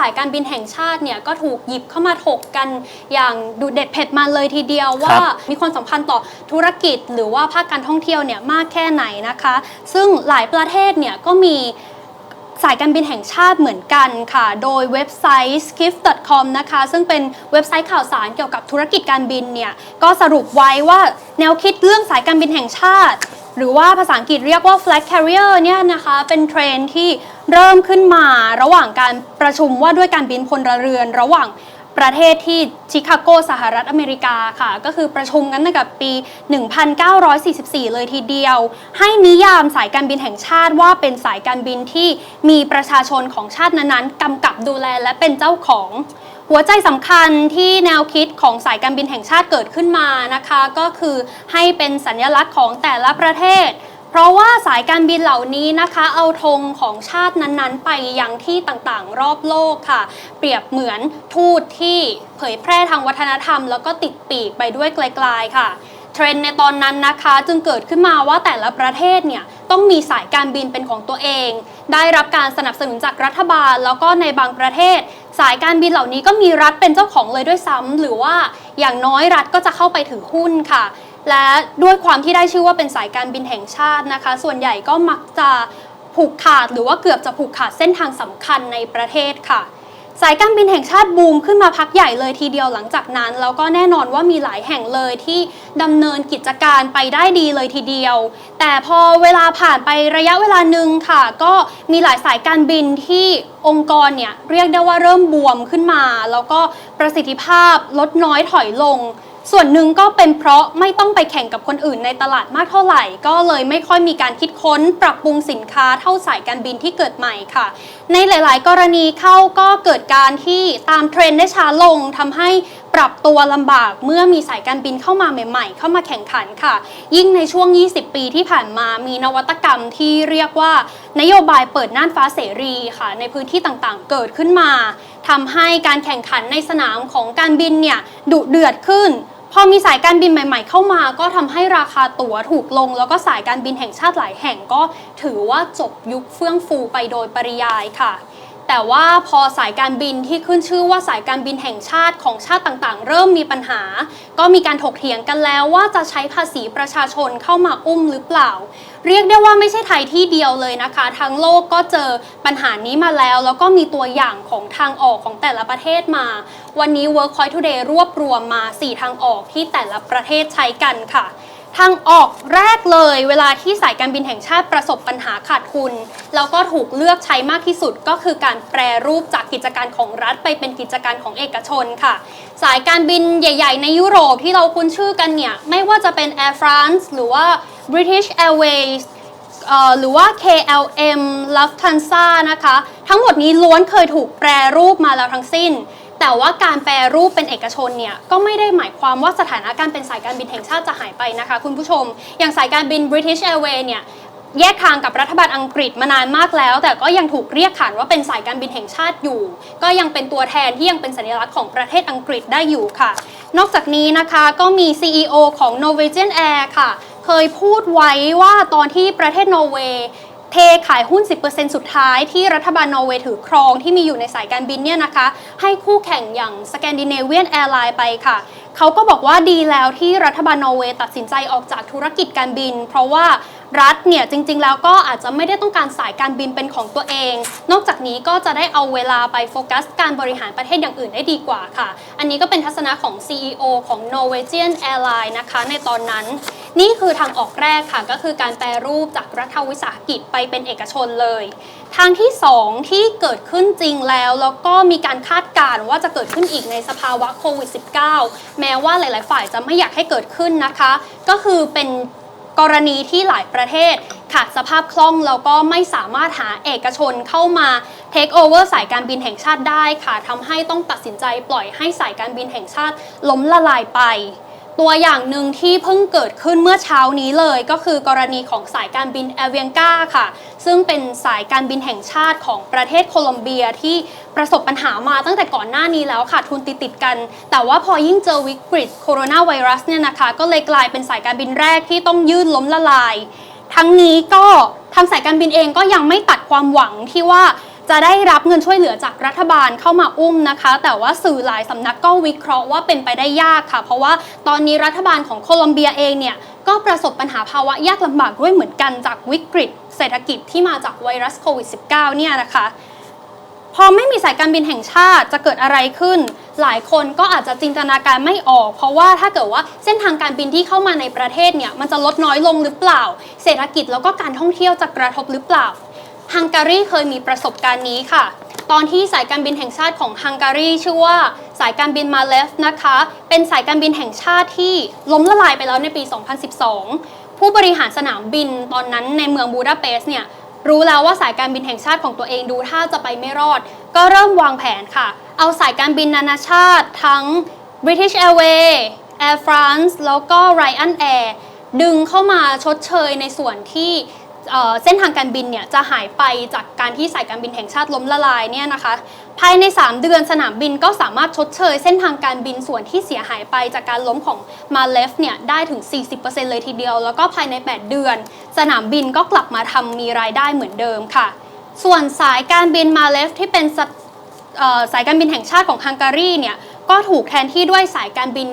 สายการบินแห่งชาติเนี่ยก็ถูกหยิบเข้ามาถกกันอย่างดุเด็ดเผ็ดมันเลยทีเดียวว่ามีความสัมพันธ์ต่อธุรกิจ หรือว่าภาคการท่องเที่ยวเนี่ยมากแค่ไหนนะคะ ซึ่งหลายประเทศเนี่ยก็มีสายการบินแห่งชาติเหมือนกันค่ะ โดยเว็บไซต์ skift.com นะคะ ซึ่งเป็นเว็บไซต์ข่าวสารเกี่ยวกับธุรกิจการบินเนี่ย ก็สรุปไว้ว่าแนวคิดเรื่องสายการบินแห่งชาติ หรือว่าภาษาอังกฤษเรียกว่า flag carrier เนี่ยนะคะ เป็นเทรนด์ที่ เริ่มขึ้นมาระหว่างการประชุมว่าด้วยการบินพลเรือน ระหว่างประเทศที่ชิคาโกสหรัฐอเมริกาค่ะ ก็คือประชุมกันตั้งแต่ปี 1944 เลยทีเดียว ให้นิยามสายการบินแห่งชาติว่าเป็นสายการบินที่มีประชาชนของชาตินั้นๆกำกับดูแลและเป็นเจ้าของ หัวใจสำคัญที่แนวคิดของสายการบินแห่งชาติเกิดขึ้นมานะคะ ก็คือให้เป็นสัญลักษณ์ของแต่ละประเทศ เพราะว่าสายการบินเหล่านี้นะคะเอาธงของชาตินั้นๆ ไปยังที่ต่างๆ รอบโลกค่ะ เปรียบเหมือนทูตที่เผยแพร่ทางวัฒนธรรม แล้วก็ติดปีกไปด้วยไกลๆค่ะเทรนด์ในตอนนั้นนะคะจึงเกิดขึ้นมาว่าแต่ละประเทศเนี่ยต้องมีสายการบินเป็นของตัวเอง ได้รับการสนับสนุนจากรัฐบาล แล้วก็ในบางประเทศ สายการบินเหล่านี้ก็มีรัฐเป็นเจ้าของเลยด้วยซ้ำหรือว่าอย่างน้อยรัฐก็จะเข้าไปถือหุ้นค่ะ และด้วยความที่ได้ชื่อว่าเป็นสายการบินแห่งชาตินะคะ ส่วนใหญ่ก็มักจะผูกขาดหรือว่าเกือบจะผูกขาดเส้นทางสำคัญในประเทศค่ะ สายการบินแห่งชาติบูมขึ้นมาพักใหญ่เลยทีเดียวหลังจากนั้น แล้วก็แน่นอนว่ามีหลายแห่งเลยที่ดำเนินกิจการไปได้ดีเลยทีเดียว แต่พอเวลาผ่านไประยะเวลาหนึ่งค่ะ ก็มีหลายสายการบินที่องค์กรเนี่ยเรียกได้ว่าเริ่มบวมขึ้นมา แล้วก็ประสิทธิภาพลดน้อยถอยลง ส่วนหนึ่งก็เป็นเพราะไม่ต้องไปแข่งกับคนอื่นในตลาดมากเท่าไหร่ ก็เลยไม่ค่อยมีการคิดค้นปรับปรุงสินค้าเท่าสายการบินที่เกิดใหม่ค่ะ ในหลาย ๆ กรณีเข้าก็เกิดการที่ตามเทรนด์ได้ช้าลงทำให้ปรับตัวลำบากเมื่อมีสายการบินเข้ามาใหม่ ๆ เข้ามาแข่งขันค่ะ ยิ่งในช่วง 20 ปีที่ผ่านมามีนวัตกรรมที่เรียกว่า นโยบายเปิดน่านฟ้าเสรีค่ะ ในพื้นที่ต่างๆ เกิดขึ้นมา ทำให้การแข่งขันในสนามของการบินเนี่ยดุเดือดขึ้น พอมีสายการบินใหม่ ๆ เข้ามา ก็ทำให้ราคาตั๋วถูกลง แล้วก็สายการบินแห่งชาติหลายแห่งก็ถือว่าจบยุคเฟื่องฟูไปโดยปริยายค่ะ แต่ว่าพอสายการบินที่ขึ้นชื่อว่าสายการบินแห่งชาติของชาติต่างๆ เริ่มมีปัญหา ก็มีการถกเถียงกันแล้วว่าจะใช้ภาษีประชาชนเข้ามาอุ้มหรือเปล่า เรียกได้ว่าไม่ใช่ไทยที่เดียวเลยนะคะ ทั้งโลกก็เจอปัญหานี้มาแล้ว แล้วก็มีตัวอย่างของทางออกของแต่ละประเทศมา วันนี้ Workpoint Today รวบรวมมา 4 ทางออกที่แต่ละประเทศใช้กันค่ะ ทางออกแรกเลยเวลาที่สายการบินแห่งชาติประสบปัญหาขาดทุน แล้วก็ถูกเลือกใช้มากที่สุดก็คือการแปรรูปจากกิจการของรัฐไปเป็นกิจการของเอกชนค่ะ สายการบินใหญ่ ๆ ในยุโรปที่เราคุ้นชื่อกันเนี่ย ไม่ว่าจะเป็น Air France หรือว่า British Airways หรือว่า KLM Lufthansa นะคะ ทั้งหมดนี้ล้วนเคยถูกแปรรูปมาแล้วทั้งสิ้น แต่ว่าการแปรรูปเป็นเอกชนเนี่ยก็ไม่ได้หมายความว่าสถานะการเป็นสายการบินแห่งชาติจะหายไปนะคะ คุณผู้ชม อย่างสายการบิน British Airways เนี่ยแยกทางกับรัฐบาลอังกฤษมานานมากแล้ว แต่ก็ยังถูกเรียกขานว่าเป็นสายการบินแห่งชาติอยู่ ก็ยังเป็นตัวแทนที่ยังเป็นสัญลักษณ์ของประเทศอังกฤษได้อยู่ค่ะ นอกจากนี้นะคะก็มี CEO ของ Norwegian Air ค่ะ เคยพูดไว้ว่าตอนที่ประเทศนอร์เวย์ เทขายหุ้น 10%สุดท้ายที่รัฐบาลนอร์เวย์ถือครองที่มีอยู่ในสายการบินเนี่ยนะคะ ให้คู่แข่งอย่าง Scandinavian Airlines ไปค่ะเขาก็บอกว่าดีแล้วที่รัฐบาลนอร์เวย์ตัดสินใจออกจากธุรกิจการบิน เพราะว่ารัฐเนี่ยจริง ๆ แล้วก็อาจจะไม่ได้ต้องการสายการบินเป็นของตัวเอง นอกจากนี้ก็จะได้เอาเวลาไปโฟกัสการบริหารประเทศอย่างอื่นได้ดีกว่าค่ะ อันนี้ก็เป็นทัศนะของ CEO ของ Norwegian Airlines นะคะในตอนนั้น นี่คือทางออกแรกค่ะก็คือการแปรรูปจากรัฐวิสาหกิจไปเป็นเอกชนเลย ทางที่ 2 ที่เกิดขึ้นจริงแล้ว แล้วก็มีการคาดการณ์ว่าจะเกิดขึ้นอีกในสภาวะโควิด -19 แม้ว่าหลาย ๆ ฝ่ายจะไม่อยากให้เกิดขึ้นนะคะ ก็คือเป็นกรณีที่หลายประเทศขาดสภาพคล่องแล้วก็ไม่สามารถหาเอกชนเข้ามา take over สายการบินแห่งชาติได้ค่ะทำให้ต้องตัดสินใจปล่อยให้สายการบินแห่งชาติล้มละลายไป ตัวอย่างหนึ่งที่เพิ่งเกิดขึ้นเมื่อเช้านี้เลย ก็คือกรณีของสายการบิน a v i a n c a ค่ะ ซึ่งเป็นสายการบินแห่งชาติของประเทศโคลอมเบียที่ประสบปัญหามาตั้งแต่ก่อนหน้านี้แล้วค่ะ ทุนติดติดกัน แต่ว่าพอยิ่งเจอวิกฤตโคโรนาไวรัสเนี่ยนะคะ ก็เลยกลายเป็นสายการบินแรกที่ต้องยื่นล้มละลาย ทั้งนี้ก็ทางสายการบินเองก็ยังไม่ตัดความหวังที่ว่า จะได้รับเงินช่วยเหลือจากรัฐบาลเข้ามาอุ้มนะคะ แต่ว่าสื่อหลายสำนักก็วิเคราะห์ว่าเป็นไปได้ยากค่ะ เพราะว่าตอนนี้รัฐบาลของโคลอมเบียเองเนี่ยก็ประสบปัญหาภาวะยากลำบากด้วยเหมือนกันจากวิกฤต เศรษฐกิจที่มาจากไวรัสโควิด -19 เนี่ยนะคะพอไม่มีสายการบินแห่งชาติจะเกิดอะไรขึ้น หลายคนก็อาจจะจินตนาการไม่ออก เพราะว่าถ้าเกิดว่าเส้นทางการบินที่เข้ามาในประเทศเนี่ยมันจะลดน้อยลงหรือเปล่า เศรษฐกิจแล้วก็การท่องเที่ยวจะกระทบหรือเปล่า ฮังการีเคยมีประสบการณ์นี้ค่ะ ตอนที่สายการบินแห่งชาติของฮังการีชื่อว่าสายการบินมาเลฟนะคะ เป็นสายการบินแห่งชาติที่ล้มละลายไปแล้วในปี 2012 ผู้บริหารสนามบินตอนนั้นในเมืองบูดาเปสต์เนี่ยรู้แล้วว่าสายการบินแห่งชาติของตัวเองดูท่าจะไปไม่รอด ก็เริ่มวางแผนค่ะ เอาสายการบินนานาชาติ ทั้ง British Airways Air France แล้วก็ Ryanair ดึงเข้ามาชดเชยในส่วนที่ เส้นทางการบินเนี่ยจะหายไปจากการที่สายการบินแห่งชาติล้มละลายเนี่ยนะคะ ภายใน 3 เดือนสนามบินก็สามารถชดเชยเส้นทางการบินส่วนที่เสียหายไปจากการล้มของมาเลฟเนี่ยได้ถึง 40%เลยทีเดียว แล้วก็ภายใน 8 เดือน สนามบินก็กลับมาทำมีรายได้เหมือนเดิมค่ะ ส่วนสายการบินมาเลฟที่เป็นสสายการบินแห่งชาติของฮังการีเนี่ยก็ถูกแทนที่ด้วยสายการบิน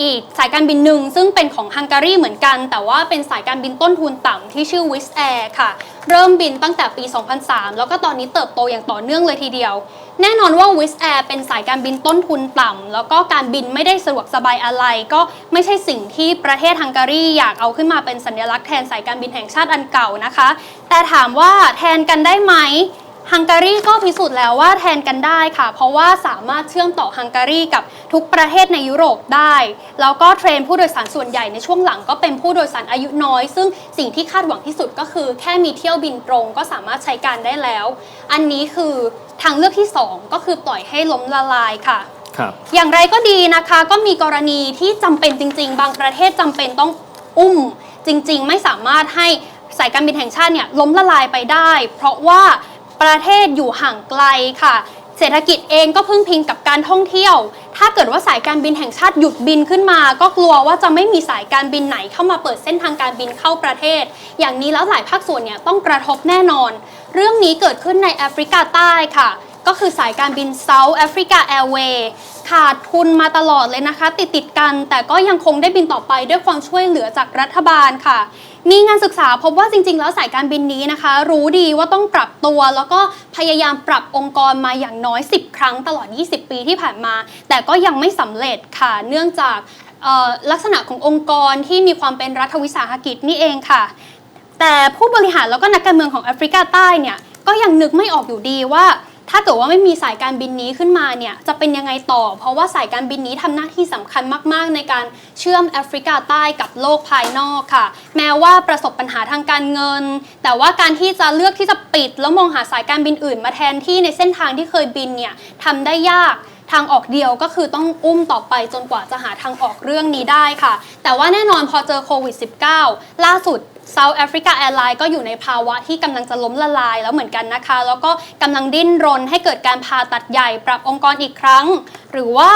อีกสายการบินหนึ่งซึ่งเป็นของฮังการีเหมือนกัน แต่ว่าเป็นสายการบินต้นทุนต่ำที่ชื่อ Wizz Air ค่ะ เริ่มบินตั้งแต่ปี 2003 แล้วก็ตอนนี้เติบโตอย่างต่อเนื่องเลยทีเดียว แน่นอนว่า Wizz Air เป็นสายการบินต้นทุนต่ำแล้วก็การบินไม่ได้สะดวกสบายอะไร ก็ไม่ใช่สิ่งที่ประเทศฮังการีอยากเอาขึ้นมาเป็นสัญลักษณ์แทนสายการบินแห่งชาติอันเก่านะคะ แต่ถามว่าแทนกันได้ไหม ฮังการีก็พิสูจน์แล้วว่าแทนกันได้ค่ะ เพราะว่าสามารถเชื่อมต่อฮังการีกับทุกประเทศในยุโรปได้ แล้วก็เทรนผู้โดยสารส่วนใหญ่ในช่วงหลังก็เป็นผู้โดยสารอายุน้อย ซึ่งสิ่งที่คาดหวังที่สุดก็คือ แค่มีเที่ยวบินตรงก็สามารถใช้การได้แล้ว อันนี้คือทางเลือกที่สองก็คือปล่อยให้ล้มละลายค่ะครับอย่างไรก็ดีนะคะก็มีกรณีที่จำเป็นจริง ๆ บางประเทศจำเป็นต้องอุ้มจริง ๆ ไม่สามารถให้สายการบินแห่งชาติเนี่ยล้มละลายไปได้ เพราะว่า ประเทศอยู่ห่างไกลค่ะ เศรษฐกิจเองก็พึ่งพิงกับการท่องเที่ยว ถ้าเกิดว่าสายการบินแห่งชาติหยุดบินขึ้นมา ก็กลัวว่าจะไม่มีสายการบินไหนเข้ามาเปิดเส้นทางการบินเข้าประเทศ อย่างนี้แล้วหลายภาคส่วนเนี่ยต้องกระทบแน่นอน เรื่องนี้เกิดขึ้นในแอฟริกาใต้ค่ะ ก็คือสายการบิน South Africa Airways ขาดทุนมาตลอดเลยนะคะ ติดติดกัน แต่ก็ยังคงได้บินต่อไปด้วยความช่วยเหลือจากรัฐบาลค่ะ มีงานศึกษาพบว่าจริง ๆ แล้วสายการบินนี้นะคะ รู้ดีว่าต้องปรับตัว แล้วก็พยายามปรับองค์กรมาอย่างน้อย 10 ครั้งตลอด 20 ปีที่ผ่านมา แต่ก็ยังไม่สำเร็จค่ะ เนื่องจากลักษณะขององค์กรที่มีความเป็นรัฐวิสาหกิจนี่เองค่ะ แต่ผู้บริหารแล้วก็นักการเมืองของแอฟริกาใต้เนี่ยก็ยังนึกไม่ออกอยู่ดีว่า ถ้าเกิดว่าไม่มีสายการบินนี้ขึ้นมาเนี่ยจะเป็นยังไงต่อ เพราะว่าสายการบินนี้ทำหน้าที่สำคัญมาก ๆ ในการเชื่อมแอฟริกาใต้กับโลกภายนอกค่ะ แม้ว่าประสบปัญหาทางการเงิน แต่ว่าการที่จะเลือกที่จะปิด แล้วมองหาสายการบินอื่น มาแทนที่ในเส้นทางที่เคยบินเนี่ยทำได้ยากทางออกเดียวก็คือต้องอุ้มต่อไปจนกว่าจะหาทางออกเรื่องนี้ได้ค่ะ แต่ว่าแน่นอนพอเจอโควิด -19 ล่าสุด South Africa Airlines ก็อยู่ในภาวะที่กำลังจะล้มละลายแล้วเหมือนกันนะคะ แล้วก็กำลังดิ้นรนให้เกิดการผ่าตัดใหญ่ปรับองค์กรอีกครั้ง หรือว่า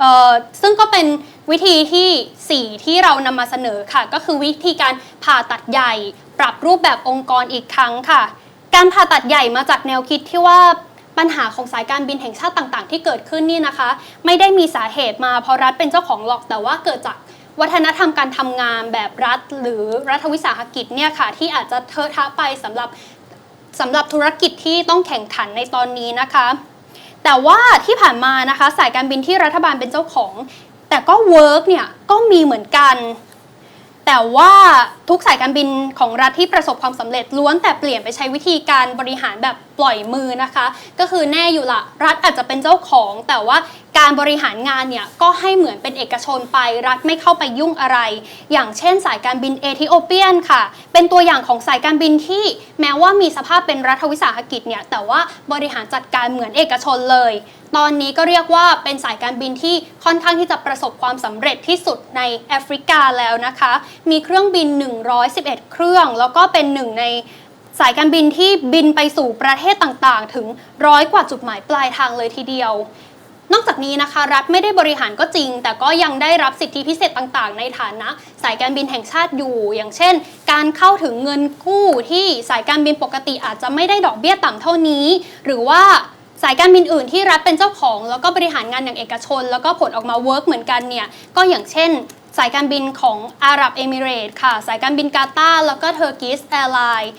เอ่อซึ่งก็เป็นวิธีทีสี่ 4 ที่เรานำมาเสนอค่ะ ก็คือวิธีการผ่าตัดใหญ่ ปรับรูปแบบองค์กรอีกครั้งค่ะ การผ่าตัดใหญ่มาจากแนวคิดที่ว่าปัญหาของสายการบินแห่งชาติต่าง ๆ ที่เกิดขึ้นนี่นะคะ ไม่ได้มีสาเหตุมาเพราะรัฐเป็นเจ้าของหรอกแต่ว่าเกิดจาก วัฒนธรรมการทำงานแบบรัฐ หรือรัฐวิสาหกิจเนี่ยค่ะที่อาจจะเทอะทะไปสำหรับสำหรับธุรกิจที่ต้องแข่งขันในตอนนี้นะคะ แต่ว่าที่ผ่านมานะคะสายการบินที่รัฐบาลเป็นเจ้าของ แต่ก็เวิร์กเนี่ยก็มีเหมือนกัน แต่ว่าทุกสายการบินของรัฐที่ประสบความสำเร็จล้วนแต่เปลี่ยนไปใช้วิธีการบริหารแบบ ปล่อยมือนะคะ ก็คือแน่อยู่ละรัฐอาจจะเป็นเจ้าของ แต่ว่าการบริหารงานเนี่ยก็ให้เหมือนเป็นเอกชนไปรัฐไม่เข้าไปยุ่งอะไร อย่างเช่นสายการบินเอธิโอเปียนค่ะ เป็นตัวอย่างของสายการบินที่แม้ว่ามีสภาพเป็นรัฐวิสาหกิจเนี่ยแต่ว่าบริหารจัดการเหมือนเอกชนเลย ตอนนี้ก็เรียกว่าเป็นสายการบินที่ค่อนข้างที่จะประสบความสำเร็จที่สุดในแอฟริกาแล้วนะคะ มีเครื่องบิน 111 เครื่อง แล้วก็เป็นหนึ่งใน สายการบินที่บินไปสู่ประเทศต่างๆ ถึงร้อยกว่าจุดหมายปลายทางเลยทีเดียวนอกจากนี้นะคะรัฐไม่ได้บริหารก็จริง แต่ก็ยังได้รับสิทธิพิเศษต่างๆ ในฐานะสายการบินแห่งชาติอยู่ อย่างเช่น การเข้าถึงเงินกู้ที่สายการบินปกติอาจจะไม่ได้ดอกเบี้ยต่ำเท่านี้ หรือว่าสายการบินอื่นที่รัฐเป็นเจ้าของ แล้วก็บริหารงานอย่างเอกชน แล้วก็ผลออกมาเวิร์กเหมือนกันเนี่ยก็อย่างเช่น สายการบินของอาหรับเอมิเรต์ค่ะ สายการบินกาตาร์แล้วก็เทอร์กิสแอร์ไลน์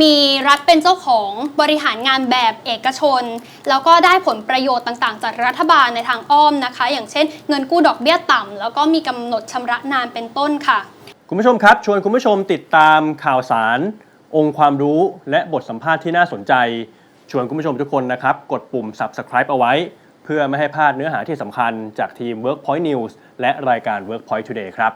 มีรัฐเป็นเจ้าของบริหารงานแบบเอกชน แล้วก็ได้ผลประโยชน์ต่างๆ จากรัฐบาลในทางอ้อมนะคะ อย่างเช่นเงินกู้ดอกเบี้ยต่ำแล้วก็มีกำหนดชำระนานเป็นต้นค่ะ คุณผู้ชมครับ ชวนคุณผู้ชมติดตามข่าวสาร องค์ความรู้และบทสัมภาษณ์ที่น่าสนใจ ชวนคุณผู้ชมทุกคนนะครับ กดปุ่ม subscribe เอาไว้ เพื่อไม่ให้พลาดเนื้อหาที่สำคัญจากทีม Workpoint News และรายการ Workpoint Today ครับ